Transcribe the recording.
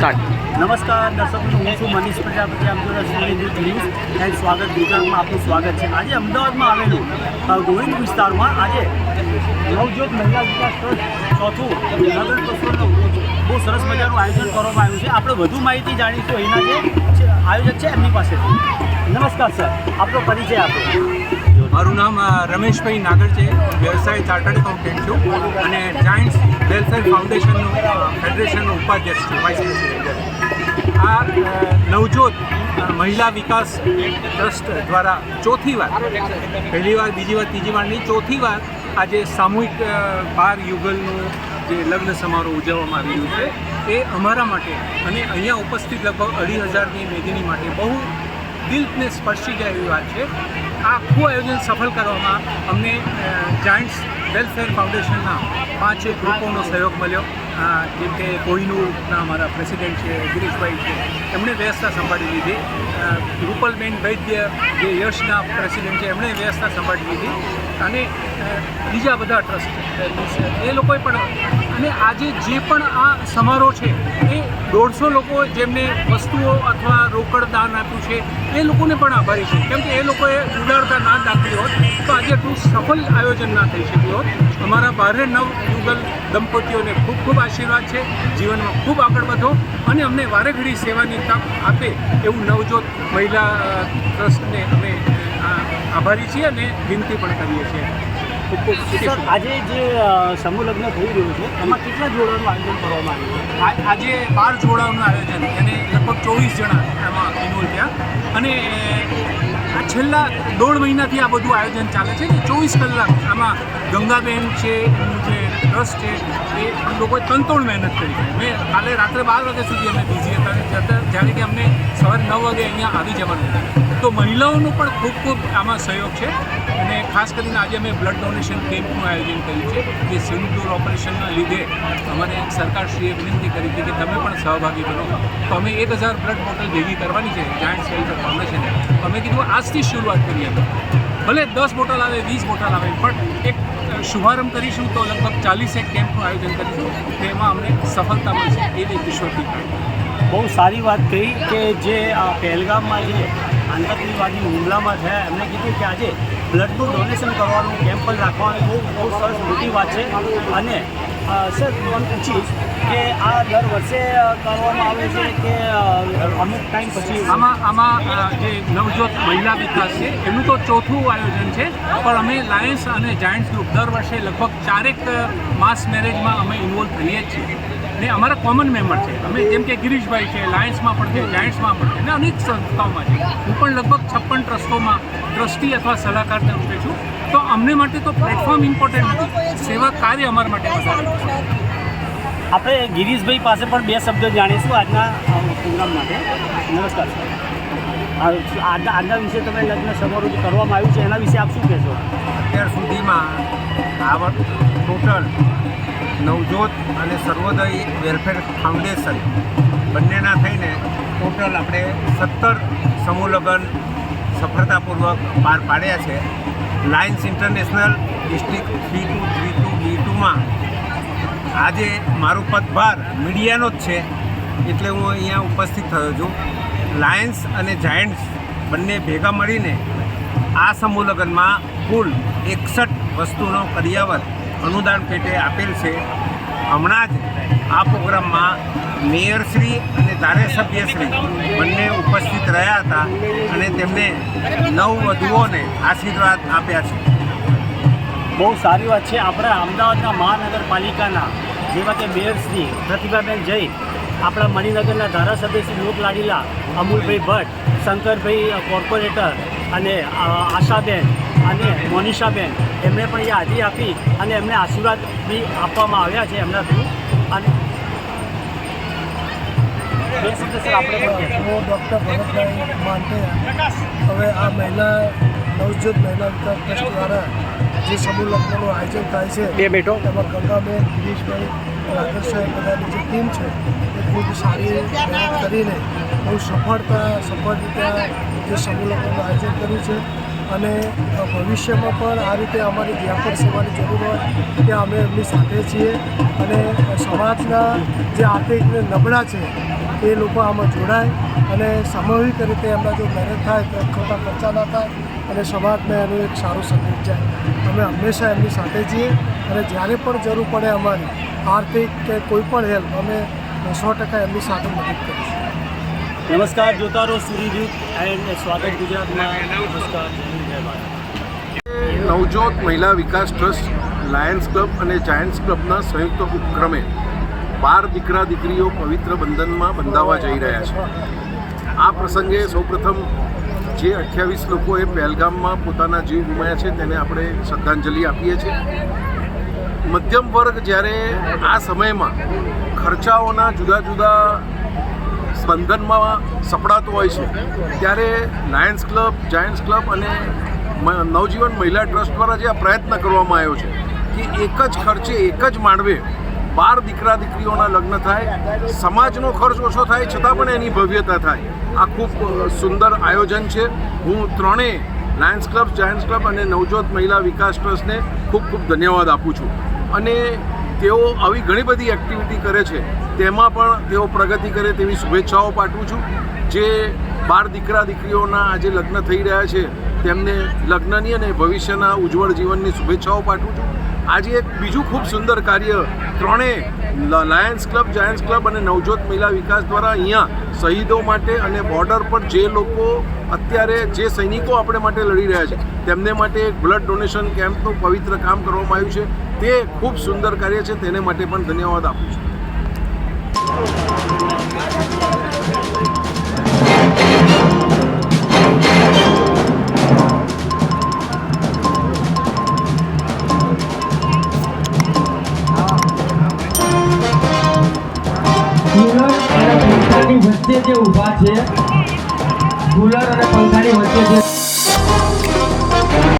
Start નમસ્કાર, દર્શક હું છું મનીષ પ્રજાપતિ જોડે સુનિધિ ન્યૂઝ એન્ડ સ્વાગત, ગુજરાતમાં આપનું સ્વાગત છે. આજે અમદાવાદમાં આવેલું ગોવિંદ વિસ્તારમાં આજે નવજોત મહિલા વિકાસ ટ્રસ્ટ ચોથું નગર પ્રસંગનું બહુ સરસ મજાનું આયોજન કરવામાં આવ્યું છે. આપણે વધુ માહિતી જાણીશું. એના જે આયોજક છે, એમની પાસેથી. નમસ્કાર, સર. આપનો પરિચય આપો. મારું નામ રમેશભાઈ નાગર છે. વ્યવસાય ચાર્ટર્ડ એકાઉન્ટન્ટ છું અને જાયન્ટ્સ વેલફેર ફાઉન્ડેશનનું ફેડરેશનનો ઉપાધ્યક્ષ છું વાઇસ આ નવજોત મહિલા વિકાસ ટ્રસ્ટ દ્વારા ચોથી વાર, પહેલી વાર, બીજી વાર, ત્રીજી વાર નહીં, ચોથી વાર આજે સામૂહિક બાર યુગલનું જે લગ્ન સમારોહ ઉજવવામાં આવી રહ્યું છે. એ અમારા માટે અને અહીંયા ઉપસ્થિત લગભગ અઢી હજારની મેદની માટે બહુ દિલને સ્પર્શી જાય એવી વાત છે. આ આખું આયોજન સફળ કરવામાં અમને જાયન્ટ્સ વેલફેર ફાઉન્ડેશનના પાંચ ગ્રુપોનો સહયોગ મળ્યો. જેમ કે કોહિનૂરના અમારા પ્રેસિડેન્ટ છે, ગિરીશભાઈ છે, એમણે વ્યવસ્થા સંભાળી લીધી. રૂપલબેન વૈદ્ય જે યશના પ્રેસિડેન્ટ છે, એમણે વ્યવસ્થા સંભાળી લીધી. અને બીજા બધા ટ્રસ્ટ એ લોકોએ પણ, અને આજે જે પણ આ સમારોહ છે, એ દોઢસો લોકો જેમને વસ્તુઓ અથવા રોકડ દાન આપ્યું છે, એ લોકોને પણ આભારી છે. કેમ કે એ લોકોએ ઉદારતા ના દાખવી હોત, તો આજે આટલું સફળ આયોજન ના થઈ શક્યું હોત. અમારા બારે નવ યુગલ દંપતીઓને ખૂબ ખૂબ આશીર્વાદ છે. જીવનમાં ખૂબ આગળ વધો અને અમને વારે ઘડી સેવાની તક આપે એવું નવજોત મહિલા ટ્રસ્ટને અમે આભારી છીએ અને વિનંતી પણ કરીએ છીએ. આજે જે સમૂહ લગ્ન થઈ રહ્યું છે એમાં કેટલા જોડાનું આયોજન કરવામાં આવ્યું છે? આજે બાર જોડાઓનું આયોજન અને લગભગ ચોવીસ જણા એમાં ઇન્વોલ્વ થયા. અને આ છેલ્લા દોઢ મહિનાથી આ બધું આયોજન ચાલે છે ને ચોવીસ કલાક આમાં ગંગાબેન છે એમનું જે ટ્રસ્ટ છે, એ લોકોએ તનતોડ મહેનત કરી મેં કાલે રાત્રે બાર વાગ્યા સુધી અમે બીજી હતા જ્યારે કે અમને સવારે નવ વાગે અહીંયા આવી જવાનું તો મહિલાઓનો પણ ખૂબ ખૂબ આમાં સહયોગ છે. અને ખાસ કરીને આજે અમે બ્લડ ડોનેશન કેમ્પનું આયોજન કર્યું છે, જે સિંદૂર ઓપરેશનના લીધે અમારે સરકારશ્રીએ વિનંતી કરી હતી કે તમે પણ સહભાગી બનો. તો અમે એક હજાર બ્લડ બોટલ ભેગી કરવાની છે જાયન્ટ વેલફેર ફાઉન્ડેશને અમે કીધું, આજથી શરૂઆત કરીએ ભલે દસ બોટલ આવે, વીસ બોટલ આવે, પણ એક શુભારંભ કરીશું તો લગભગ ચાલીસ એક કેમ્પનું આયોજન કરીશું. તેમાં અમને સફળતા મળશે એવી ઈશ્વરથી બહુ સારી વાત કહી કે જે આ પહેલગામમાં જે આતંકવાદી હુમલામાં થયા, એમણે કીધું કે આજે બ્લડનું ડોનેશન કરવાનું કેમ્પ પણ રાખવાનું બહુ બહુ સરસ મોટી વાત છે. અને સર એમ પૂછીશ કે આ દર વર્ષે કરવામાં આવે છે કે અમુક ટાઈમ પછી આમાં આમાં જે નવજોત મહિલા વિકાસ છે એનું તો ચોથું આયોજન છે, પણ અમે લાયન્સ અને જાયન્ટ્સ ગ્રુપ દર વર્ષે લગભગ ચારેક માસ મેરેજમાં અમે ઇન્વોલ્વ થઈએ છીએ. ને અમારા કોમન મેમ્બર છે. અમે જેમ કે ગિરીશભાઈ છે લાયન્સમાં પણ છે જાયન્ટ્સમાં પણ છે અને અનેક સંસ્થાઓમાં છે. હું પણ લગભગ છપ્પન ટ્રસ્ટોમાં ટ્રસ્ટી અથવા સલાહકાર તરીકે છું. તો અમને માટે તો પ્લેટફોર્મ ઇમ્પોર્ટન્ટ નથી. સેવા કાર્ય અમારા માટે વધારે છે. આપણે ગિરીશભાઈ પાસે પણ બે શબ્દો જાણીશું આજના પ્રોગ્રામ માટે. નમસ્કાર આજના આજના વિશે તમે લગ્ન સમારોહ કરવામાં આવ્યું છે એના વિશે આપ શું કહેશો? અત્યાર સુધીમાં આવક ટોટલ નવજોત અને સર્વોદય વેલફેર ફાઉન્ડેશન બંનેના થઈને ટોટલ આપણે સત્તર સમૂહ સફળતાપૂર્વક પાર પાડ્યા છે. Lions International District three two three two B ટુમાં આજે મારું પદભાર મીડિયાનો જ છે એટલે હું અહીંયા ઉપસ્થિત થયો છું. લાયન્સ અને જાયન્ટ્સ બંને ભેગા મળીને આ સમૂહ કુલ એકસઠ વસ્તુનો કરિયાવર અનુદાન પેટે આપેલ છે. હમણાં જ આ પ્રોગ્રામમાં મેયરશ્રી અને ધારાસભ્યશ્રી બંને ઉપસ્થિત રહ્યા હતા અને તેમને નવ વધુઓને આશીર્વાદ આપ્યા છે. બહુ સારી વાત છે. આપણા અમદાવાદના મહાનગરપાલિકાના જેવા કે મેયરશ્રી પ્રતિભાબેન જૈન, આપણા મણિનગરના ધારાસભ્ય શ્રી લોકલાડીલા અમૂલભાઈ ભટ્ટ, શંકરભાઈ કોર્પોરેટર અને આશાબેન અને મોનિષાબેન એમણે પણ એ હાજરી આપી અને એમને આશીર્વાદ બી આપવામાં આવ્યા છે એમના થ્રુ. અને બે શબ્દ સર આપણે. હું ડૉક્ટર ભરતભાઈ માનતે હવે આ મહિલા નવજોત મહિલા વિકાસ ટ્રસ્ટ દ્વારા જે સમૂહ લગ્નનું આયોજન થાય છે બે બેઠો એમાં ગંગાબેન ગિરીશભાઈ રાકેશ સાહેબ બધાની જે ટીમ છે એ ખૂબ સારી કરીને બહુ સફળતા સફળ રીતે જે સમૂહ લગ્નનું આયોજન કર્યું છે. અને ભવિષ્યમાં પણ આ રીતે અમારી જ્યાં પણ સેવાની જરૂર હોય, ત્યાં અમે એમની સાથે છીએ. અને સમાજના જે આર્થિક નબળા છે, એ લોકો આમાં જોડાય અને સામૂહિક રીતે એમના જો મહેનત થાય, તો ખોટા ખર્ચા ના થાય અને સમાજને એનો એક સારો સંદેશ જાય. અમે હંમેશા એમની સાથે છીએ અને જ્યારે પણ જરૂર પડે અમારી આર્થિક કે કોઈ પણ હેલ્પ, અમે સો ટકા એમની સાથે મદદ કરીશું. નમસ્કાર જોતા રહો સૂર્યદીપ એન્ડ સ્વાગત ગુજરાતમાં. નમસ્કાર Navjot Mahila Vikas trust, Lions club અને જાયન્ટ્સ ક્લબના સંયુક્ત ઉપક્રમે બાર દીકરા દીકરીઓ પવિત્ર બંધનમાં બંધાવા જઈ રહ્યા છે. આ પ્રસંગે સૌપ્રથમ જે અઠ્યાવીસ લોકોએ પહેલગામમાં પોતાના જીવ ગુમાયા છે તેને આપણે શ્રદ્ધાંજલિ આપીએ છીએ. મધ્યમ વર્ગ જ્યારે આ સમયમાં ખર્ચાઓના જુદા જુદા સ્પંદનમાં સપડાતું હોય છે. ત્યારે લાયન્સ ક્લબ, જાયન્ટ્સ ક્લબ અને નવજીવન મહિલા ટ્રસ્ટ દ્વારા જે આ પ્રયત્ન કરવામાં આવ્યો છે કે એક જ ખર્ચે એક જ માંડવે બાર દીકરા દીકરીઓના લગ્ન થાય, સમાજનો ખર્ચ ઓછો થાય, છતાં પણ એની ભવ્યતા થાય. આ ખૂબ સુંદર આયોજન છે. હું ત્રણેય લાયન્સ ક્લબ, જાયન્ટ્સ ક્લબ અને નવજોત મહિલા વિકાસ ટ્રસ્ટને ખૂબ ખૂબ ધન્યવાદ આપું છું. અને તેઓ આવી ઘણી બધી એક્ટિવિટી કરે છે. તેમાં પણ તેઓ પ્રગતિ કરે તેવી શુભેચ્છાઓ પાઠવું છું. જે બાર દીકરા દીકરીઓના આજે લગ્ન થઈ રહ્યા છે, તેમને લગ્નની અને ભવિષ્યના ઉજ્જવળ જીવનની શુભેચ્છાઓ પાઠવું છું. આજે એક બીજું ખૂબ સુંદર કાર્ય ત્રણેય લાયન્સ ક્લબ જાયન્ટ્સ ક્લબ અને નવજોત મહિલા વિકાસ દ્વારા અહીંયા શહીદો માટે અને બોર્ડર પર જે લોકો અત્યારે જે સૈનિકો આપણે માટે લડી રહ્યા છે, તેમને માટે એક બ્લડ ડોનેશન કેમ્પનું પવિત્ર કામ કરવામાં આવ્યું છે. તે ખૂબ સુંદર કાર્ય છે, તેને માટે પણ ધન્યવાદ આપું છું. વચ્ચે જે ઊભા છે. કુલર અને પંખાની વચ્ચે જે